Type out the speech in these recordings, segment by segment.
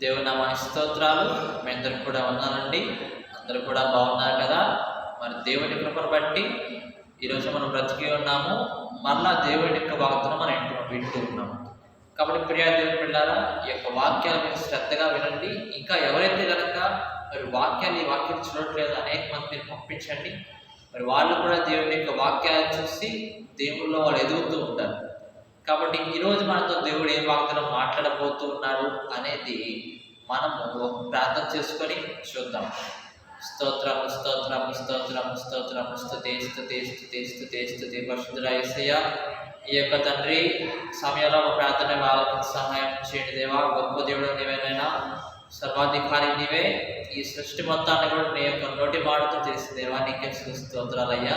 దేవుని నామ స్తోత్రాలు. మీ అందరికి కూడా ఉన్నానండి అందరూ కూడా బాగున్నారు కదా? మరి దేవుని కృపను బట్టి ఈరోజు మనం బ్రతికి ఉన్నాము. మరలా దేవుని యొక్క వాగ్దానం మనం ఇంట్లో వింటూ ఉన్నాము. కాబట్టి ప్రియా దేవుని పిల్లారా ఈ యొక్క వాక్యాలు మీరు శ్రద్ధగా వినండి. ఇంకా ఎవరైతే కనుక మరి వాక్యాన్ని ఈ వాక్యాలు చూడట్లేదు అనేక మంది మీరు పంపించండి. మరి వాళ్ళు కూడా దేవుని యొక్క వాక్యాలు చూసి దేవుల్లో వాళ్ళు ఎదుగుతూ ఉంటారు. కాబట్టి ఈరోజు మనతో దేవుడు ఏం వాగ్దానం మాట్లాడబోతూ ఉన్నాడు అనేది మనము ప్రార్థన చేసుకొని చూద్దాం. స్తోత్రం స్తోత్రం స్తోత్రం స్తోత్రం. స్తుతి స్తుతి స్తుతి స్తుతి స్తుతి. పరిశుద్ధుల యేసయ్య ఈ యొక్క తండ్రి సమయంలో ప్రార్థన వాళ్ళకి సహాయం చేయండి దేవా. గొప్ప దేవుడు నీవేనైనా సర్వాధికారి నీవే. ఈ సృష్టి మొత్తాన్ని కూడా నీ యొక్క నోటి మాటతో చేసిన దేవా నీకే స్తోత్రాలయ్యా.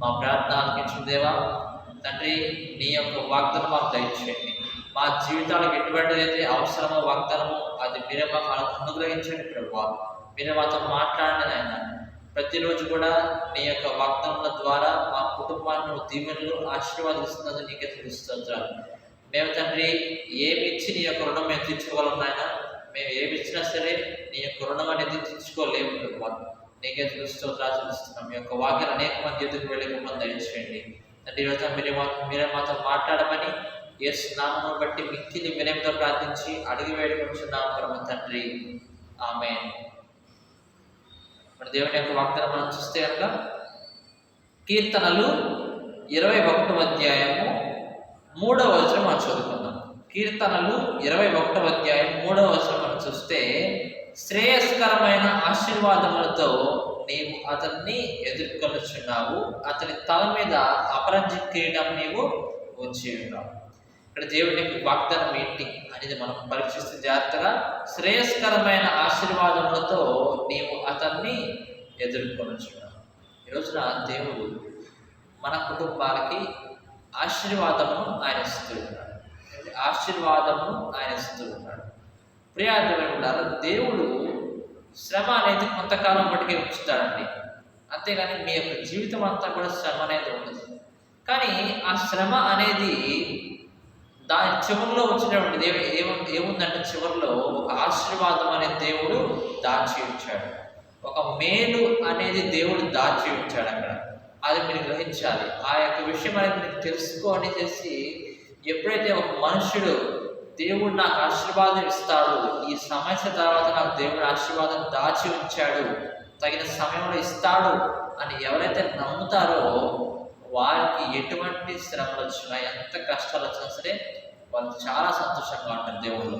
మా ప్రార్థన ఆలకించిన దేవా. తండ్రి నీ యొక్క వాగ్దానం మాకు దయచేయండి. మా జీవితాలకు ఎటువంటిదైతే అవసరమో వాగ్దానమో అది మీరే మాకు అను- అనుగ్రహించండి ప్రభు మీరే మాతో మాట్లాడండి ఆయన ప్రతిరోజు కూడా నీ యొక్క వాగ్దానం ద్వారా మా కుటుంబాన్ని దీవెనలు ఆశీర్వాదిస్తున్నది నీకే తెలుస్తుంటారు మేము తండ్రి ఏమి ఇచ్చి నీ యొక్క రుణం మేము తీర్చుకోగలం నాయన? మేము ఏమి ఇచ్చినా సరే నీ యొక్క రుణం అనేది తీర్చుకోలేము ప్రభు నీకే తెలుస్తుందా తెలుస్తున్నాం మీ యొక్క వాక్యం అనేక మంది ఎదురు వెళ్ళి మంది దయచేయండి. తండ్రి ఈరోజు మీరే మా మీరే మాతో మాట్లాడమని ఏ స్నామను బట్టి మిక్కిలి వినయంతో ప్రార్థించి అడిగి వేడుకొచ్చున్నాం పరమ తండ్రి. ఆమె మన దేవుని యొక్క వాగ్దానం మనం చూస్తే కనుక కీర్తనలు ఇరవై ఒకటవ అధ్యాయము మూడవ వచనం మనం చదువుకుందాం. కీర్తనలు ఇరవై ఒకటవ అధ్యాయం మూడవ వచనం మనం చూస్తే శ్రేయస్కరమైన ఆశీర్వాదములతో నీవు అతన్ని ఎదుర్కొనుచున్నావు. అతని తల మీద అపరంజి కిరీటం నీవు ఉంచి ఉన్నావు. ఇక్కడ దేవుడి యొక్క వాగ్దానం ఏంటి అనేది మనం పరీక్షిస్తే జాగ్రత్తగా శ్రేయస్కరమైన ఆశీర్వాదములతో నీవు అతన్ని ఎదుర్కొనుచున్నావు. ఈ రోజున దేవుడు మన కుటుంబాలకి ఆశీర్వాదమును ఆయన ఇస్తూ ఉన్నాడు. ఆశీర్వాదమును ఆయన ఇస్తూ ఉన్నాడు. ప్రియార్థులు దేవుడు శ్రమ అనేది కొంతకాలం మటుకే ఉంచుతాడండి. అంతేగాని మీ యొక్క జీవితం అంతా కూడా శ్రమ అనేది ఉండదు. కానీ ఆ శ్రమ అనేది దాని చివరిలో వచ్చినటువంటి దేవు ఏము ఏముందంటే చివరిలో ఒక ఆశీర్వాదం అనే దేవుడు దాచి ఉంచాడు. ఒక మేలు అనేది దేవుడు దాచి ఉంచాడు అక్కడ. అది మీరు గ్రహించాలి. ఆ యొక్క విషయం అనేది మీరు తెలుసుకొని చేసి ఎప్పుడైతే ఒక మనుషుడు దేవుడు నాకు ఆశీర్వాదం ఇస్తాడు. ఈ సమస్య తర్వాత నాకు దేవుడు ఆశీర్వాదం దాచి ఉంచాడు. తగిన సమయంలో ఇస్తాడు అని ఎవరైతే నమ్ముతారో వారికి ఎటువంటి శ్రమలు వచ్చినా ఎంత కష్టాలు వచ్చినా సరే వాళ్ళు చాలా సంతోషంగా ఉంటారు దేవుళ్ళు.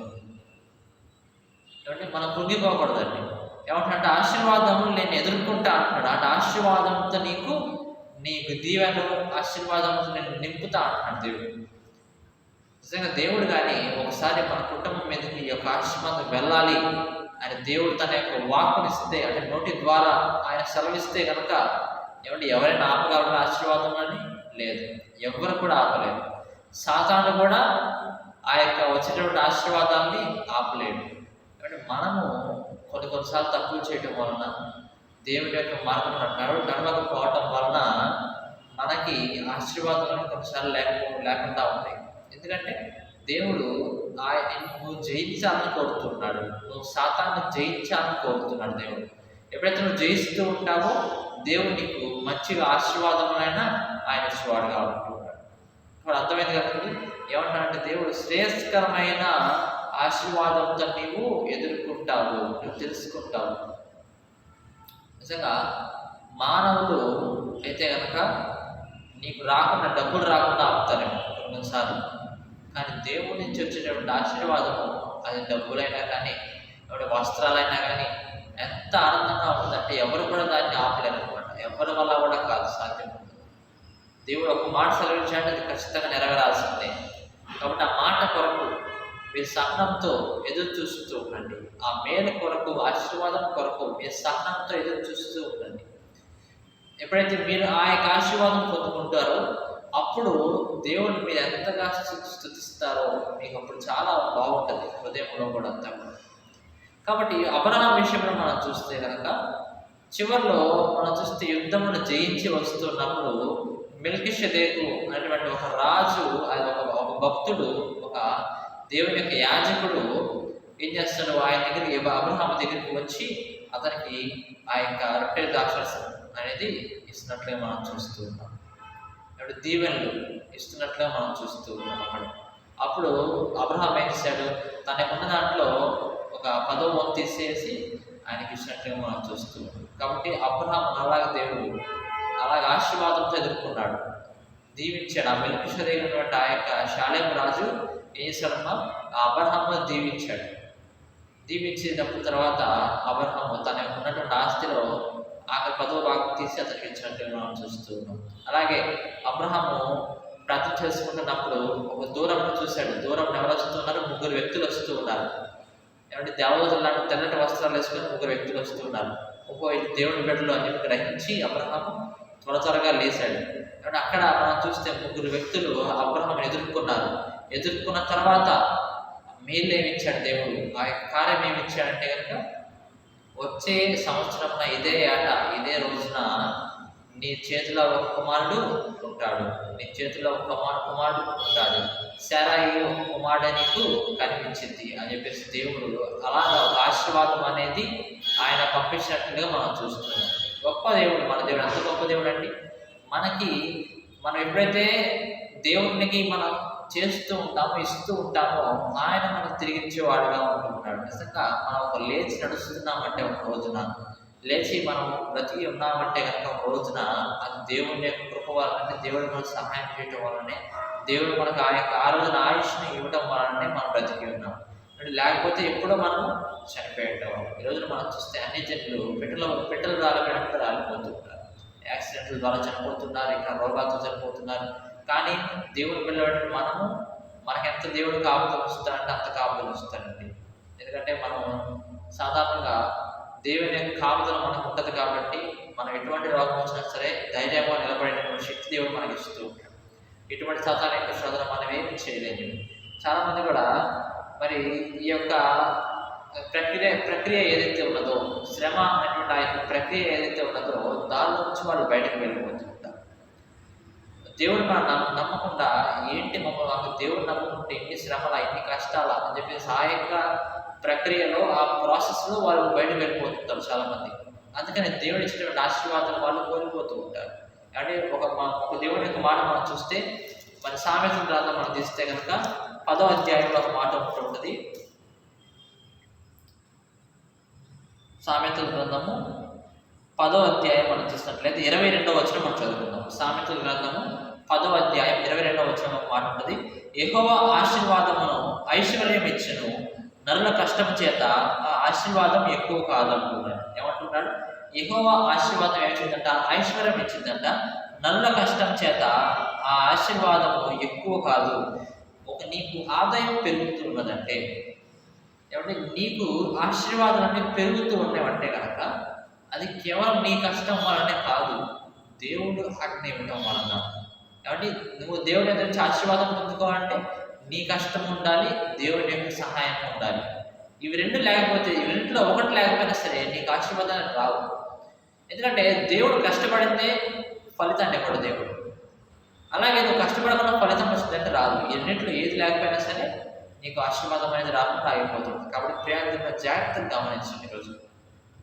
ఏమంటే మనం కృంగిపోకూడదండి. ఏమంటే ఆశీర్వాదము నేను ఎదుర్కొంటా అంటున్నాడు. అంటే ఆశీర్వాదంతో నీకు నీకు దీవెను ఆశీర్వాదంతో నేను నింపుతా అంటున్నాడు దేవుడు. నిజంగా దేవుడు కానీ ఒకసారి మన కుటుంబం మీదకి ఈ యొక్క ఆశీర్వాదం వెళ్ళాలి అని దేవుడు తన యొక్క వాక్కునిస్తే అంటే నోటి ద్వారా ఆయన సెలవిస్తే కనుక ఏమంటే ఎవరైనా ఆపగలరా ఆశీర్వాదం అని? లేదు. ఎవరు కూడా ఆపలేదు సాతాను కూడా ఆ యొక్క వచ్చేటువంటి ఆశీర్వాదాన్ని ఆపలేడు. అంటే మనము కొన్ని కొన్నిసార్లు తప్పులు చేయటం వలన దేవుడి యొక్క మార్గం నడవకపోవటం వలన మనకి ఆశీర్వాదాలు కొన్నిసార్లు లేకపో లేకుండా ఉంటాయి. ఎందుకంటే దేవుడు ఆయన నువ్వు జయించాలని కోరుతున్నాడు. నువ్వు శాతాన్ని జయించాలని కోరుతున్నాడు దేవుడు. ఎప్పుడైతే నువ్వు జయిస్తూ ఉంటావో దేవుడు నీకు మంచిగా ఆశీర్వాదములైనా ఆయన ఇచ్చేవాడుగా ఉంటున్నాడు ఇప్పుడు అర్థమైంది కదండి ఏమంటాడంటే దేవుడు శ్రేయస్కరమైన ఆశీర్వాదంతో నీవు ఎదుర్కొంటావు నువ్వు తెలుసుకుంటావు. నిజంగా మానవులు అయితే కనుక నీకు రాకుండా డబ్బులు రాకుండా ఆపుతారేమో కొన్నిసార్లు. కానీ దేవుడి నుంచి వచ్చేటటువంటి ఆశీర్వాదము అది డబ్బులైనా కానీ వస్త్రాలైనా కానీ ఎంత ఆనందంగా ఉంటుందంటే ఎవరు కూడా దాన్ని ఆపలేరు అనమాట ఎవరి వల్ల కూడా కాదు సాధ్యం. ఉండదు. దేవుడు ఒక మాట సెలవించాడు అది ఖచ్చితంగా నెరవేరాల్సిందే. కాబట్టి ఆ మాట కొరకు మీ సహనంతో ఎదురు చూస్తూ ఉండండి. ఆ మేలు కొరకు ఆశీర్వాదం కొరకు మీ సహనంతో ఎదురు చూస్తూ ఉండండి. ఎప్పుడైతే మీరు ఆ యొక్క ఆశీర్వాదం పొందుకుంటారో అప్పుడు దేవుడు మీరు ఎంతగా స్థుతిస్తారో మీకు అప్పుడు చాలా బాగుంటుంది హృదయంలో కూడా అంతా కూడా. కాబట్టి అబ్రహాం విషయంలో మనం చూస్తే కనుక చివరిలో మనం చూస్తే యుద్ధమును జయించి వస్తున్నప్పుడు మిల్కిషదేకు అనేటువంటి ఒక రాజు అది ఒక భక్తుడు ఒక దేవుని యొక్క యాజకుడు ఏం చేస్తాడు? ఆయన దగ్గరికి అబ్రహాం దగ్గరికి వచ్చి అతనికి ఆ యొక్క రొట్టెల ద్రాక్షరసం అనేది ఇస్తున్నట్లుగా మనం చూస్తూ ఉన్నాం. ఇప్పుడు దీవెనలు ఇస్తున్నట్లుగా మనం చూస్తూ ఉన్నాం అక్కడ. అప్పుడు అబ్రహాం ఏం చేశాడు? తనకున్న దాంట్లో ఒక పదో వంతు తీసేసి ఆయనకి ఇచ్చినట్లుగా మనం చూస్తూ కాబట్టి అబ్రహాం అలాగ దేవుడు అలాగ ఆశీర్వాదంతో ఎదుర్కొన్నాడు. దీవించాడు. ఆ మెలికిషదైనటువంటి ఆ యొక్క శాలేం రాజు ఏం చేశాడమ్మా? ఆ అబ్రహాంను దీవించాడు. దీవించినప్పుడు తర్వాత అబ్రహాము తన ఉన్నటువంటి ఆస్తిలో ఆఖరి పదవ భాగం తీసి అతనికి ఇచ్చినట్టు మనం చూస్తూ ఉన్నాం. అలాగే అబ్రహాము ప్రార్థన చేసుకుంటున్నప్పుడు ఒక దూరం చూశాడు. దూరం ఎవరు వస్తున్నారు ముగ్గురు వ్యక్తులు వస్తూ ఉన్నారు. ఏమంటే దేవదూతలు లాంటి తెల్లటి వస్త్రాలు వేసుకొని ముగ్గురు వ్యక్తులు వస్తూ ఉన్నారు. ఒక్కో దేవుడి బిడ్డలు అని చెప్పి గ్రహించి అబ్రహాము త్వర త్వరగా లేచాడు. కాబట్టి అక్కడ మనం చూస్తే ముగ్గురు వ్యక్తులు అబ్రహాం ఎదుర్కొన్నారు. ఎదుర్కొన్న తర్వాత మేలు ఏమి ఇచ్చాడు దేవుడు? ఆ యొక్క కార్యం ఏమి ఇచ్చాడంటే కనుక వచ్చే సంవత్సరం ఇదే ఏట ఇదే రోజున నీ చేతిలో ఒక కుమారుడు ఉంటాడు. నీ చేతిలో ఒక కుమారు కుమారుడు ఉంటాడు. శారాయి ఒక కుమారుడు నీకు కనిపించింది అని చెప్పేసి దేవుడు అలాగ ఒక ఆశీర్వాదం అనేది ఆయన పంపించినట్టుగా మనం చూస్తున్నాం. గొప్ప దేవుడు మన దేవుడు. ఎంత గొప్ప దేవుడు అండి మనకి మనం ఎప్పుడైతే దేవునికి మనం చేస్తూ ఉంటాము ఇస్తూ ఉంటామో. ఆయన మనకు తిరిగిచ్చేవాడుగా ఉంటున్నాడు. నిజంగా మనం ఒక లేచి నడుస్తున్నామంటే ఒక రోజున లేచి మనం బ్రతికి ఉన్నామంటే కనుక ఒక రోజున అది దేవుని యొక్క కృప వలనంటే దేవుడు మనకు సహాయం చేయటం వల్లనే దేవుడు మనకు ఆ యొక్క ఆ రోజున ఆయుష్ని ఇవ్వటం వలనే మనం బ్రతికి ఉన్నాం. లేకపోతే ఎప్పుడో మనం చనిపోయేటం. ఈ రోజున మనం చూస్తే అన్ని జనులు పెట్టెల పెట్టెల రాలిపోయినప్పుడు రాలిపోతుంటారు యాక్సిడెంట్ల ద్వారా చనిపోతున్నారు ఇంకా రోగాలతో చనిపోతున్నారు. కానీ దేవుడు పిల్లబడి మనము మనకెంత దేవుడు కాపుదలు వస్తాడంటే అంత కాపు వస్తాడండి ఎందుకంటే మనం సాధారణంగా దేవుని యొక్క కాపుదల మనకు ఉంటుంది కాబట్టి మనం ఎటువంటి రోగం వచ్చినా సరే ధైర్యంగా నిలబడేటువంటి శక్తి దేవుడు మనకి ఇస్తూ ఉంటాడు. ఎటువంటి సాధారణ యొక్క శోధన మనం ఏమి చేయలేము. చాలామంది కూడా మరి ఈ యొక్క ప్రక్రియ ప్రక్రియ ఏదైతే ఉన్నదో శ్రమ అనేటువంటి ఆ యొక్క ప్రక్రియ ఏదైతే ఉన్నదో దాని నుంచి వాళ్ళు బయటకు వెళ్ళిపోతుంటారు దేవుడు మనం నమ్మ నమ్మకుండా ఏంటి మమ్మల్ని మాకు దేవుడు నమ్ముకుంటే ఎన్ని శ్రమల ఎన్ని కష్టాల అని చెప్పేసి ఆ యొక్క ప్రక్రియలో ఆ ప్రాసెస్లో వాళ్ళు బయట వెళ్ళిపోతుంటారు చాలామంది. అందుకని దేవుడు ఇచ్చినటువంటి ఆశీర్వాదాలు వాళ్ళు కోల్పోతూ ఉంటారు. అంటే ఒక మా- ఒక దేవుని యొక్క మాట మనం చూస్తే మన సామెతల గ్రంథం మనం తీస్తే కనుక పదో అధ్యాయంలో ఒక మాట ఒకటి ఉంటుంది. సామెతల గ్రంథము పదో అధ్యాయం మనం చూసినట్లయితే ఇరవై రెండవ వచ్చిన మనం చదువుకుందాం. సామెతల గ్రంథము పదో అధ్యాయం ఇరవై రెండవ వచనం ఒక మాట ఉంటుంది. ఆశీర్వాదమును ఐశ్వర్యం ఇచ్చను నరుల కష్టం చేత ఆ ఆశీర్వాదం ఎక్కువ కాదు అంటున్నాడు ఏమంటున్నాడు? యెహోవా ఆశీర్వాదం ఏమిచ్చిందంట? ఐశ్వర్యం ఇచ్చిందంట నరుల కష్టం చేత ఆ ఆశీర్వాదము ఎక్కువ కాదు. ఒక నీకు ఆదాయం పెరుగుతున్నదంటే ఏమంటే నీకు ఆశీర్వాదం అనేది పెరుగుతూ ఉండేవంటే కనుక అది కేవలం నీ కష్టం వలనే కాదు. దేవుడు ఆజ్ఞ ఇవ్వటం వలన. కాబట్టి నువ్వు దేవుడి నుంచి ఆశీర్వాదం పొందుకోవాలంటే నీ కష్టం ఉండాలి దేవుడి యొక్క సహాయం ఉండాలి. ఇవి రెండు లేకపోతే ఇవి రెండులో ఒకటి లేకపోయినా సరే నీకు ఆశీర్వాదాలు రావు. ఎందుకంటే దేవుడు కష్టపడితే ఫలితాన్ని ఇవ్వడు దేవుడు. అలాగే నువ్వు కష్టపడకుండా ఫలితం వస్తుందంటే రాదు. ఈ రెండింటిలో ఏది లేకపోయినా సరే నీకు ఆశీర్వాదం అనేది రాకుండా ఆగిపోతుంది కాబట్టి ప్రయాణంగా జాగ్రత్తగా గమనించండి ఈరోజు.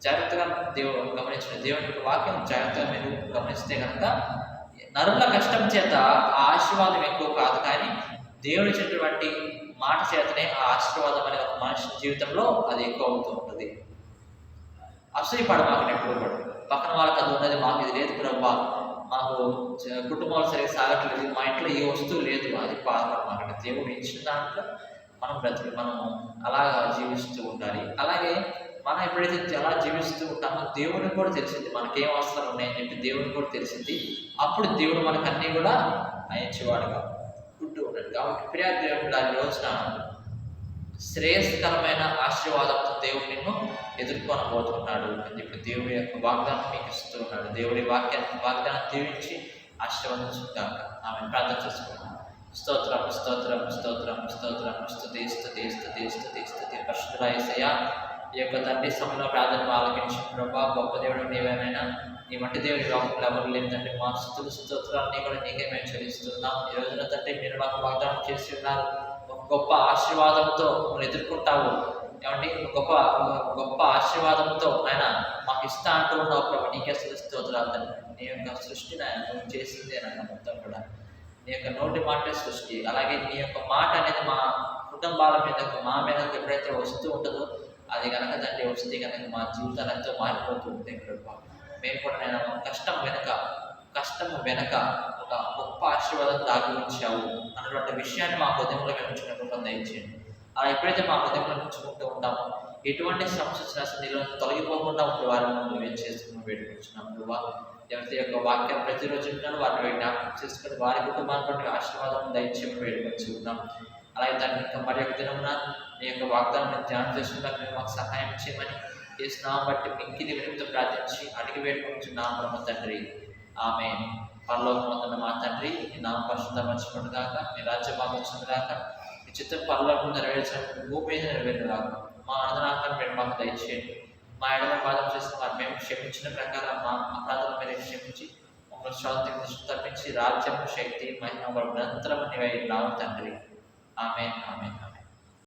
జాగ్రత్తగా దేవుడు గమనించిన దేవుని యొక్క వాక్యం జాగ్రత్తగా మీరు గమనిస్తే కనుక నరుల కష్టం చేత ఆ ఆశీర్వాదం ఎక్కువ కాదు కానీ దేవుడు ఇచ్చినటువంటి మాట చేతనే ఆ ఆశీర్వాదం అనేది ఒక మనిషి జీవితంలో అది ఎక్కువ అవుతూ ఉంటుంది. అసూయపడ మాకు ఎప్పుడు కూడా పక్కన వాళ్ళకి అది ఉన్నది మాకు ఇది లేదు ప్రభా. మాకు కుటుంబాలు సరిగ్గా సాగట్లేదు మా ఇంట్లో ఏ వస్తువు లేదు అది బాధపడ మాకంటే దేవుడు ఇచ్చిన దాంట్లో మనం బ్రతికి మనం అలాగా జీవిస్తూ ఉండాలి. అలాగే మనం ఎప్పుడైతే ఎలా జీవిస్తూ ఉంటామో దేవుడిని కూడా తెలిసింది మనకేం అవసరాలు ఉన్నాయని చెప్పి దేవుడికి కూడా తెలిసింది. అప్పుడు దేవుడు మనకు అన్నీ కూడా అయించేవాడుగా ఉంటూ ఉన్నాడు. కాబట్టి ప్రియా దేవుడు ఆ రోజున శ్రేయస్కరమైన ఆశీర్వాదంతో దేవుడు నిన్ను ఎదుర్కొనబోతున్నాడు అని చెప్పి దేవుడి యొక్క వాగ్దానం మీకు ఇస్తూ ఉన్నాడు. దేవుడి వాక్యాన్ని వాగ్దానం దీవించి ఆశీర్వదించుగాక ఆమె ప్రార్థన చేసుకున్నాం స్తోత్రం స్తోత్రం స్తోత్రం స్తోత్రం. స్తుతి స్తుతి స్తుతి స్తుతి స్తుతి. పరిశుద్ధరాయసయ్య ఈ యొక్క తండ్రి సమయంలో ప్రార్థన ఆలకించి. ప్రభా గొప్ప దేవుడు నీవేమైనా నీ వంటి దేవుడి లోపల ఎవరు లేని తండ్రి మా స్థుతులు స్తోత్రాన్ని నీ కూడా నీకే మేము చెల్లిస్తున్నాం. ఈ రోజున తండ్రి మీరు మాకు వాగ్దానం చేసి ఉన్నారు. ఒక గొప్ప ఆశీర్వాదంతో మమ్మల్ని ఎదుర్కొంటావు. ఏమండి? గొప్ప గొప్ప ఆశీర్వాదంతో ఆయన మాకు ఇస్తా అంటూ ఉన్నావు ప్రభు. నీకే స్తోత్రాలు తండ్రి. నీ యొక్క సృష్టిని ఆయన నువ్వు చేసింది నాయన మొత్తం కూడా. నీ యొక్క నోటి మాటే సృష్టి. అలాగే నీ యొక్క మాట అనేది మా కుటుంబాల మీదకు మా మీదకు ఎప్పుడైతే వస్తూ ఉంటుందో అది కనుక తండ్రి వస్తే కనుక మా జీవితాలు ఎంతో మారిపోతూ ఉంటాయి కృప మేము కూడా నేను కష్టం వెనుక కష్టం వెనక ఒక గొప్ప ఆశీర్వాదం దాగి ఉంచావు అన్నటువంటి విషయాన్ని మా హృదయంలో మేము ఉంచుకున్నట్టు దయచేయండి. అలా ఎప్పుడైతే మా హృదయంలో ఉంచుకుంటూ ఉంటామో ఎటువంటి సమస్య వచ్చినా అసలు నీలో తొలగిపోకుండా ఉండే వారిని మేము చేస్తున్నాం వేడుకుంటున్నాం ఎవరి యొక్క వాక్యం ప్రతిరోజు వింటున్నారో వారిని జ్ఞాపకం చేసుకుని వారి కుటుంబానికి ఆశీర్వాదం దయచేయమని వేడుకొచ్చుకున్నాం అలాగే దాన్ని ఇంకా మరి యొక్క దినమున నీ యొక్క వాగ్దానం ధ్యానం చేసుకున్నాక మేము మాకు సహాయం చేయమని చేస్తున్నాం బట్టి మింకిది వినిమితో ప్రార్థించి అడిగి వేడుకుంటున్నాం బ్రహ్మ తండ్రి. ఆమె పరలోకమందున్న మా తండ్రి నీ నామ పరిశుద్ధ మర్చిపోడు కాక నీ రాజ్యం మాకు కాక నీ చిత్తం పరలోకం నెరవేర్చడానికి భూమి మీద నెరవేరు కాక మా ఆనందనాకారం మీరు మాకు దయచేయండి. మా ఎడమ బాధం చేసిన వారు మేము క్షమించిన ప్రకారం మా అపరాధాల మీద క్షమించి మమ్మల్ని శాంతి తప్పించి రాజ్యం శక్తి మహిమ నిరంతరం నీవై తండ్రి. ఆమె ఆమె ఆమె